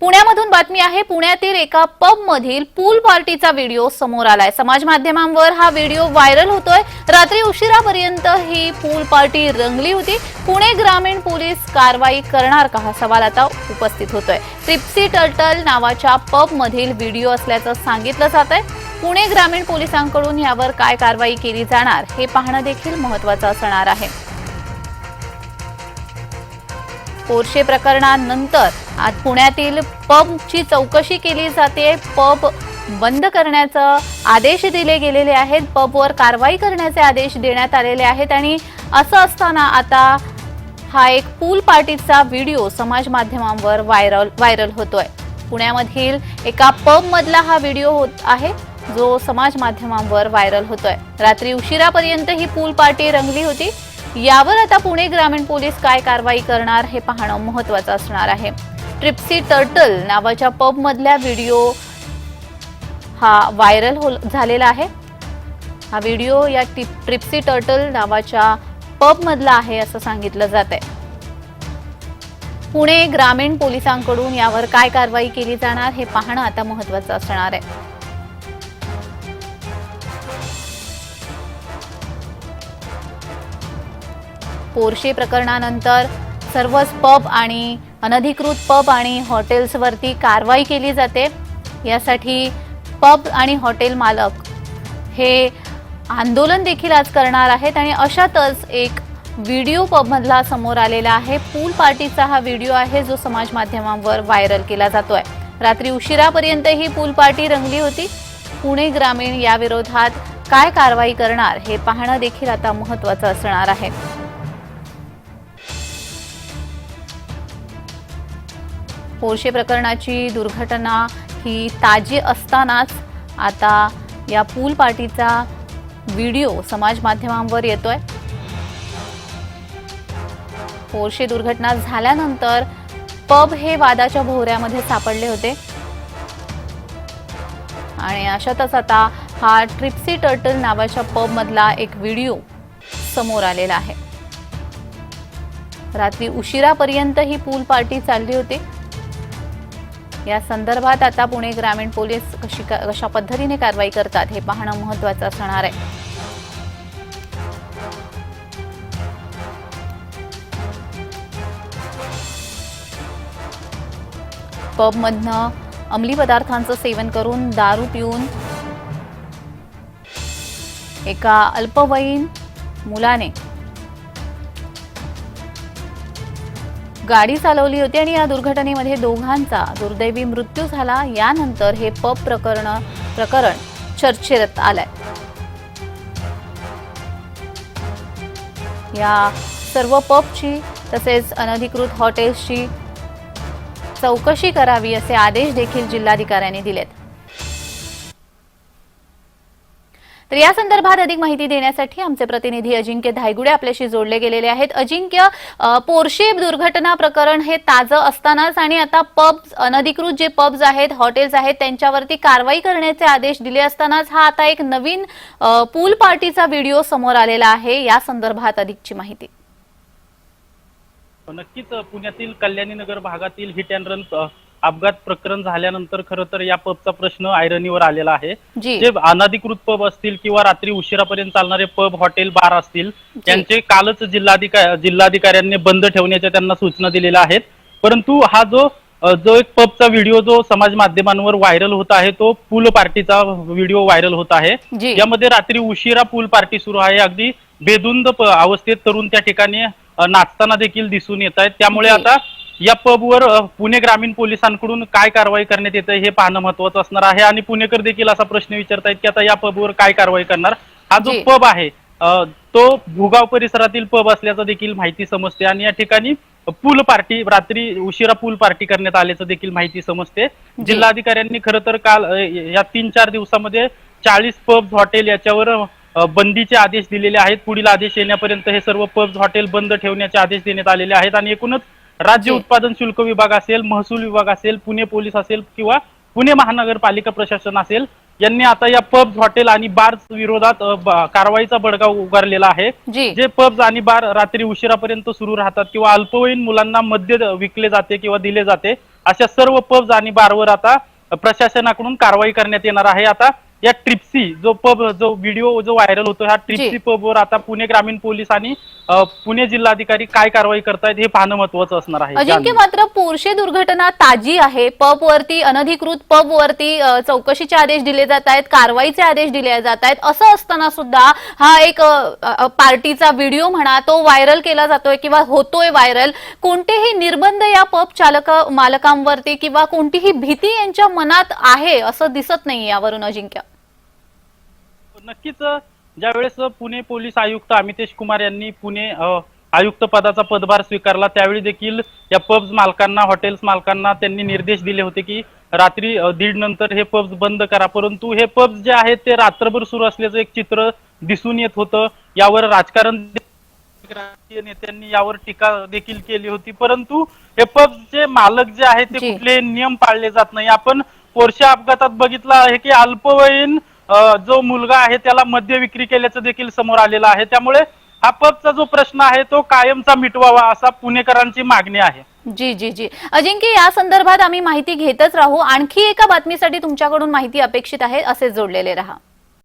पुण्यामधून बातमी आहे पुण्यातील एका पब मधील पूल पार्टीचा व्हिडिओ समोर आलाय. समाज माध्यमांवर हा व्हिडिओ व्हायरल होतोय. रात्री उशिरापर्यंत ही पूल पार्टी रंगली होती. पुणे ग्रामीण पोलीस कारवाई करणार का हा सवाल आता उपस्थित होतोय. ट्रिप्सी टर्टल नावाच्या पब मधील व्हिडिओ असल्याचं सांगितलं जात आहे पुणे ग्रामीण पोलिसांकडून यावर काय कारवाई केली जाणार हे पाहणं देखील महत्वाचं असणार आहे. पोर्शे प्रकरणानंतर आज पुण्यातील पबची चौकशी केली जाते. पब बंद करण्याचा आदेश दिले गेलेले आहेत. पबवर कारवाई करण्याचे आदेश देण्यात आलेले आहेत आणि असं असताना आता हा एक पूल पार्टीचा व्हिडिओ समाज माध्यमांवर व्हायरल व्हायरल होतोय. पुण्यामधील एका पबमधला हा व्हिडिओ होत आहे जो समाज माध्यमांवर व्हायरल होतोय. रात्री उशिरापर्यंत ही पूल पार्टी रंगली होती. यावर आता पुणे ग्रामीण पोलीस काय कारवाई करणार हे पाहणं महत्वाचं असणार आहे. ट्रिप्सी टर्टल नावाच्या पबमधल्या व्हिडिओ हा व्हायरल हो झालेला आहे. हा व्हिडिओ या टिप ट्रिप्सी टर्टल नावाच्या पबमधला आहे असं सांगितलं जात आहे पुणे ग्रामीण पोलिसांकडून यावर काय कारवाई केली जाणार हे पाहणं आता महत्वाचं असणार आहे. पोर्शे प्रकरणानंतर सर्वच पब आणि अनधिकृत पब आणि हॉटेल्सवरती कारवाई केली जाते. यासाठी पब आणि हॉटेल मालक हे आंदोलन देखील आज करणार आहेत आणि अशातच एक व्हिडिओ पबमधला समोर आलेला आहे. पूल पार्टीचा हा व्हिडिओ आहे जो समाज माध्यमांवर व्हायरल केला जातो आहे रात्री उशिरापर्यंत ही पूल पार्टी रंगली होती. पुणे ग्रामीण या विरोधात काय कारवाई करणार हे पाहणं देखील आता महत्वाचं असणार आहे. पोर्शे प्रकरणाची दुर्घटना ही ताजी असतानाच आता या पूल पार्टीचा व्हिडिओ समाज माध्यमांवर येतोय. पोर्शे दुर्घटना झाल्यानंतर पब हे वादाच्या भोवऱ्यामध्ये सापडले होते. आणि अशातच आता हा ट्रिप्सी टर्टल नावाच्या पब मधला एक व्हिडिओ समोर आलेला आहे. रात्री उशिरापर्यंत ही पूल पार्टी चालली होती. या संदर्भात आता पुणे ग्रामीण पोलीस कशी कशा पद्धतीने कारवाई करतात हे पाहणं महत्वाचं असणार आहे. पबमधनं अंमली पदार्थांचं सेवन करून दारू पिऊन एका अल्पवयीन मुलाने गाडी चालवली होती आणि या दुर्घटनेमध्ये दोघांचा दुर्दैवी मृत्यू झाला. यानंतर हे पब प्रकरण प्रकरण चर्चेत आलंय. या सर्व पबची तसेच अनधिकृत हॉटेल्सची चौकशी करावी असे आदेश देखील जिल्हाधिकाऱ्यांनी दिलेत. तर या संदर्भात अधिक माहिती देण्यासाठी आमचे प्रतिनिधी अजिंक्य धायगुडे आपल्याशी जोडले गेलेले आहेत. अजिंक्य पोर्शे दुर्घटना प्रकरण हे ताजं असतानाच आणि आता पब्स अनधिकृत जे पब्स आहेत हॉटेल्स आहेत त्यांच्यावरती कारवाई करण्याचे आदेश दिले असतानाच हा आता एक नवीन पूल पार्टीचा व्हिडिओ समोर आलेला आहे. या संदर्भात अधिकची माहिती. नक्कीच पुण्यातील कल्याणीनगर भागातील हिट अँड रन अपघात प्रकरण झाल्यानंतर खरं तर या पबचा प्रश्न आयरनीवर आलेला आहे. जी. अनधिकृत पब असतील किंवा रात्री उशिरापर्यंत चालणारे पब हॉटेल बार असतील त्यांचे कालच जिल्हाधिकारी जिल्हाधिकाऱ्यांनी बंद ठेवण्याच्या त्यांना सूचना दिलेल्या आहेत. परंतु हा जो जो एक पबचा व्हिडिओ जो समाज माध्यमांवर व्हायरल होत आहे तो पूल पार्टीचा व्हिडिओ व्हायरल होत आहे. यामध्ये रात्री उशिरा पूल पार्टी सुरू आहे. अगदी बेधुंद प- अवस्थेत तरुण त्या ठिकाणी नाचताना देखील दिसून येत आहेत. त्यामुळे. आता या पबवर पुणे ग्रामीण पोलिसांकडून काय कारवाई करण्यात येते हे पाहणं महत्वाचं असणार आहे. आणि पुणेकर देखील असा प्रश्न विचारतायत की आता या पबवर काय कारवाई करणार? हा जो. पब आहे तो भुगाव परिसरातील पब असल्याचं देखील माहिती समजते. आणि या ठिकाणी पूल पार्टी रात्री उशिरा पूल पार्टी करण्यात आल्याचं देखील माहिती समजते. जिल्हाधिकाऱ्यांनी खरं तर काल या तीन चार दिवसामध्ये चाळीस पब्स हॉटेल याच्यावर बंदीचे आदेश दिलेले आहेत. पुढील आदेश येण्यापर्यंत हे सर्व पब्स हॉटेल बंद ठेवण्याचे आदेश देण्यात आलेले आहेत. आणि एकूणच राज्य. उत्पादन शुल्क विभाग असेल महसूल विभाग असेल पुणे पोलीस असेल किंवा पुणे महानगरपालिका प्रशासन असेल यांनी आता या पब्स हॉटेल आणि बार्स विरोधात कारवाईचा बडगा उगारलेला आहे. जी. पब्स आणि बार रात्री उशिरापर्यंत सुरू राहतात किंवा अल्पवयीन मुलांना मद्य विकले जाते किंवा दिले जाते अशा सर्व पब्स आणि बारवर आता प्रशासनाकडून कारवाई करण्यात येणार आहे. आता या ट्रिप्सी जो पब जो व्हिडिओ जो व्हायरल होतो ह्या ट्रिप्सी पबवर आता पुणे ग्रामीण पोलीस आणि अ, पुणे जिल्हाधिकारी काय कारवाई करतायत हे पाहणं महत्वाचं असणार आहे. अजिंक्य. मात्र पोरशे दुर्घटना ताजी आहे. पब वरती अनधिकृत पब वरती अ, चौकशीचे आदेश दिले जात आहेत कारवाईचे आदेश दिले जात आहेत. असं असताना सुद्धा हा एक अ, अ, पार्टीचा व्हिडिओ म्हणा तो व्हायरल केला जातोय किंवा होतोय व्हायरल. कोणतेही निर्बंध या पब चालक मालकांवरती किंवा कोणतीही भीती यांच्या मनात आहे असं दिसत नाही यावरून अजिंक्य. नक्कीच ज्या वेळेस पुणे पोलीस आयुक्त अमितेश कुमार यांनी पुणे आयुक्त पदाचा पदभार स्वीकारला त्यावेळी देखील या पब्स मालकांना हॉटेल्स मालकांना त्यांनी निर्देश दिले होते की रात्री दीड नंतर हे पब्स बंद करा. परंतु हे पब्स जे आहेत ते रात्रभर सुरू असल्याचं एक चित्र दिसून येत होतं. यावर राजकारण राजकीय नेत्यांनी यावर टीका देखील केली होती. परंतु हे पब्सचे मालक जे आहेत ते. कुठले नियम पाळले जात नाही. आपण पोरशा अपघातात बघितलं आहे की अल्पवयीन जो मुलगा आहे त्याला मद्य विक्री केल्याचं देखील समोर आलेलं आहे. त्यामुळे हा पबचा जो प्रश्न आहे तो कायमचा मिटवावा असा पुणेकरांची मागणी आहे. जी जी जी. अजिंक्य या संदर्भात आम्ही माहिती घेतच राहू. आणखी एका बातमीसाठी तुमच्याकडून माहिती अपेक्षित आहे. असे जोडलेले राहा.